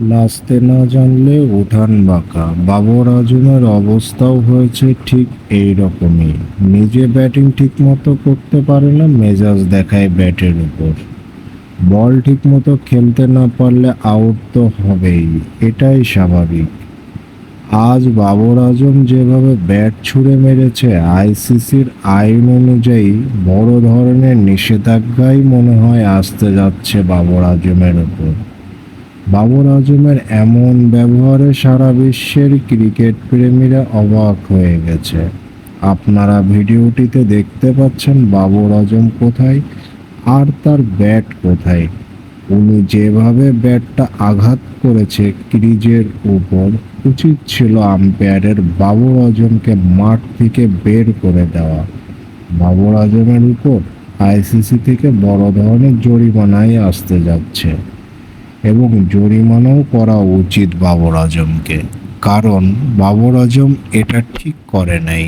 নাচতে না জানলে উঠান বাঁকা। বাবর আজমের অবস্থাও হয়েছে ঠিক এই রকমই। নিজে ব্যাটিং ঠিকমতো করতে পারে না, মেজাজ দেখায় ব্যাটের উপর। বল ঠিকমতো খেলতে না পারলে আউট তো হবেই, এটাই স্বাভাবিক। আজ বাবর আজম যেভাবে ব্যাট ছুঁড়ে মেরেছে, আইসিসির আইন অনুযায়ী বড় ধরনের নিষেধাজ্ঞাই মনে হয় আসতে যাচ্ছে বাবর আজমের উপর। বাবর আজমের এমন ব্যবহারে সারা বিশ্বের ক্রিকেট প্রেমীরা অবাক হয়ে গেছে। আপনারা ভিডিওটিতে দেখতে পাচ্ছেন বাবর আজম কোথায় আর তার ব্যাট কোথায়। উনি যেভাবে ব্যাটটা আঘাত করেছে ক্রিজের উপর, উচিত ছিল আম্পায়ারের বাবর আজমকে মাঠ থেকে বের করে দেওয়া। বাবর আজমের উপর আইসিসি থেকে বড় ধরনের জরিমানাই আসতে যাচ্ছে। এবং জরিমানাও করা উচিত বাবর আজমকে কারণ বাবর আজম এটা ঠিক করে নাই।